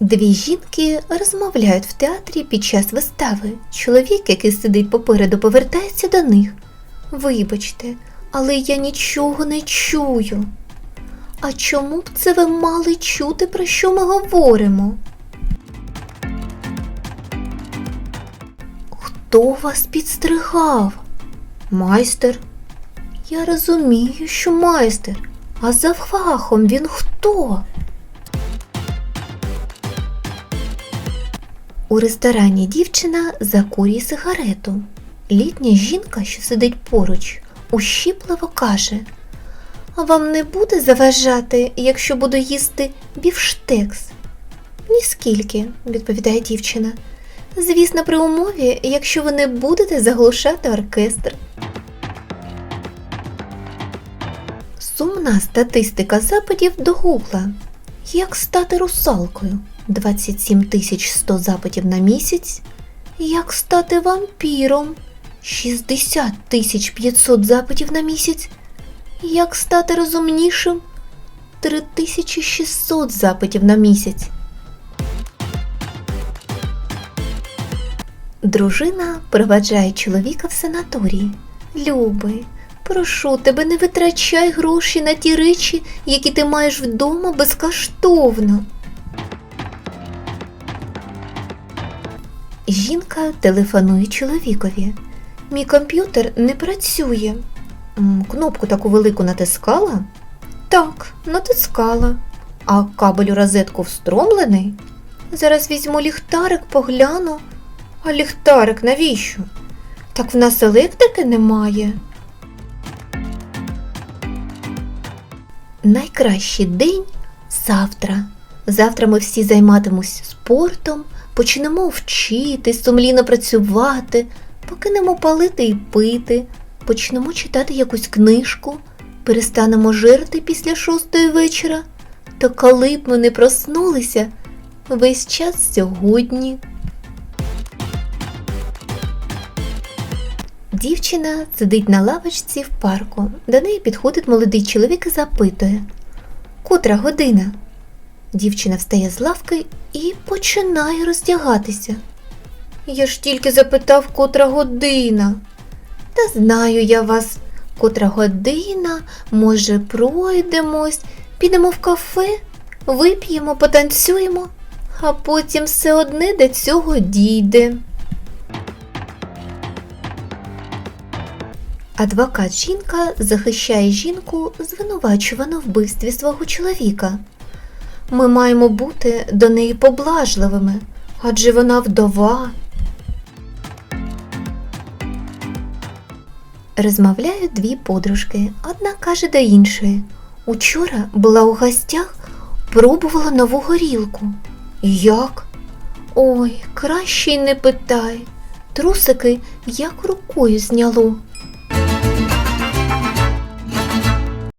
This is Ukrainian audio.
Дві жінки розмовляють в театрі під час вистави. Чоловік, який сидить попереду, повертається до них. Вибачте, але я нічого не чую. А чому б це ви мали чути, про що ми говоримо? Хто вас підстригав? Майстер. Я розумію, що майстер. А за фахом він хто? У ресторані дівчина закурює сигарету. Літня жінка, що сидить поруч, ущіпливо каже: вам не буде заважати, якщо буду їсти бівштекс? Ніскільки, відповідає дівчина. Звісно, при умові, якщо ви не будете заглушати оркестр. Сумна статистика запитів до Гугла. Як стати русалкою? 27 тисяч 100 запитів на місяць. Як стати вампіром? 60 тисяч 500 запитів на місяць. Як стати розумнішим? 3600 запитів на місяць. Дружина проваджає чоловіка в санаторій. Любий, прошу тебе, не витрачай гроші на ті речі, які ти маєш вдома безкоштовно. Жінка телефонує чоловікові. Мій комп'ютер не працює. Кнопку таку велику натискала? Так, натискала. А кабель у розетку встромлений? Зараз візьму ліхтарик, погляну. А ліхтарик навіщо? Так в нас електрики немає. Найкращий день завтра. Завтра ми всі займатимось спортом, почнемо вчити, сумлінно працювати, покинемо палити і пити, почнемо читати якусь книжку, перестанемо жирти після шостої вечора. То коли б ми не проснулися, весь час сьогодні. Дівчина сидить на лавочці в парку. До неї підходить молодий чоловік і запитує Котра година? Дівчина встає з лавки і починає роздягатися. Я ж тільки запитав, котра година. Та знаю я вас, котра година, може, пройдемось, підемо в кафе, вип'ємо, потанцюємо, а потім все одне до цього дійде. Адвокат жінка захищає жінку, звинувачувану вбивстві свого чоловіка. Ми маємо бути до неї поблажливими, адже вона вдова. Розмовляють дві подружки. Одна каже до іншої. Учора була у гостях, пробувала нову горілку. Як? Ой, краще й не питай. Трусики як рукою зняло.